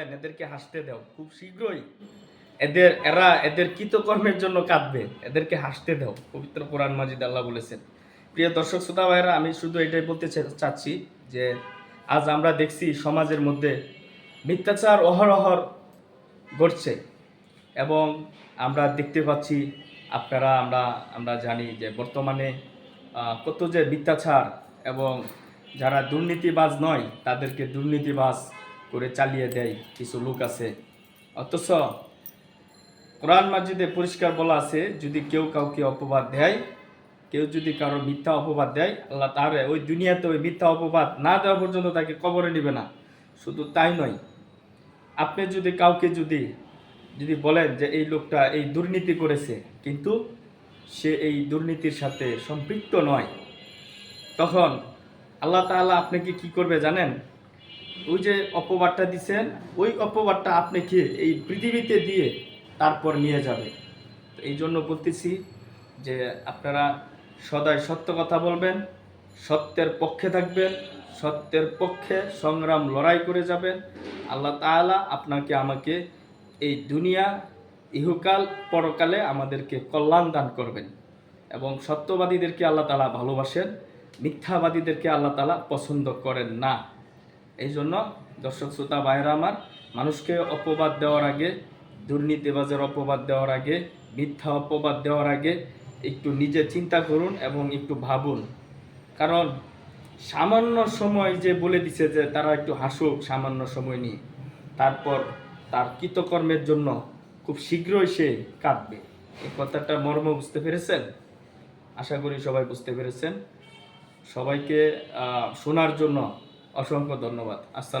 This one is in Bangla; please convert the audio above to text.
এদেরকে হাসতে দাও, খুব শীঘ্রই। এদের, এরা এদের কৃতকর্মের জন্য কাঁদবে, এদেরকে হাসতে দাও, পবিত্র কোরআন মাজিদ আল্লাহ বলেছেন। প্রিয় দর্শক, শ্রোতা ভাইরা আমি শুধু এটাই বলতে চাচ্ছি যে আজ আমরা দেখছি সমাজের মধ্যে মিথ্যাচার অহরহর ঘটছে এবং আমরা দেখতে পাচ্ছি, আপনারা, আমরা আমরা জানি যে বর্তমানে কত যে মিথ্যাচার এবং যারা দুর্নীতিবাজ নয়, তাদেরকে দুর্নীতিবাজ করে চালিয়ে দেয় কিছু লোক আছে। অথচ কোরআন মাজিদে পরিষ্কার বলা আছে, যদি কেউ কাউকে অপবাদ দেয়, কেউ যদি কারও মিথ্যা অপবাদ দেয়, আল্লাহ তাহলে ওই দুনিয়াতে ওই মিথ্যা অপবাদ না দেওয়া পর্যন্ত তাকে কবরে নেবে না। শুধু তাই নয়, আপনি যদি কাউকে যদি যদি বলেন যে এই লোকটা এই দুর্নীতি করেছে, কিন্তু সে এই দুর্নীতির সাথে সম্পৃক্ত নয়, তখন আল্লাহ তাআলা আপনাকে কি করবে জানেন? ওই যে অপবাদটা দিচ্ছেন ওই অপবাদটা আপনাকে এই পৃথিবীতে দিয়ে তারপর নিয়ে যাবে। এই জন্য বলতেছি যে আপনারা সদাই সত্য কথা বলবেন, সত্যের পক্ষে থাকবেন, সত্যের পক্ষে সংগ্রাম লড়াই করে যাবেন। আল্লাহ তাআলা আপনাকে, আমাকে এই দুনিয়া, ইহুকাল, পরকালে আমাদেরকে কল্যাণ দান করবেন এবং সত্যবাদীদেরকে আল্লাহ তাআলা ভালোবাসেন, মিথ্যাবাদীদেরকে আল্লাহ তাআলা পছন্দ করেন না। এই জন্য দর্শক, শ্রোতা ভাইরা আমার, মানুষকে অপবাদ দেওয়ার আগে, দুর্নীতিবাজের অপবাদ দেওয়ার আগে, মিথ্যা অপবাদ দেওয়ার আগে একটু নিজে চিন্তা করুন এবং একটু ভাবুন। কারণ সামান্য সময় যে বলে দিছে যে তারা একটু হাসুক সামান্য সময় নিয়ে, তারপর তার কৃতকর্মের জন্য খুব শীঘ্রই সে কাঁদবে। এই কথাটা মর্ম বুঝতে পেরেছেন? আশা করি সবাই বুঝতে পেরেছেন। সবাইকে শোনার জন্য অসংখ্য ধন্যবাদ। আসসালাম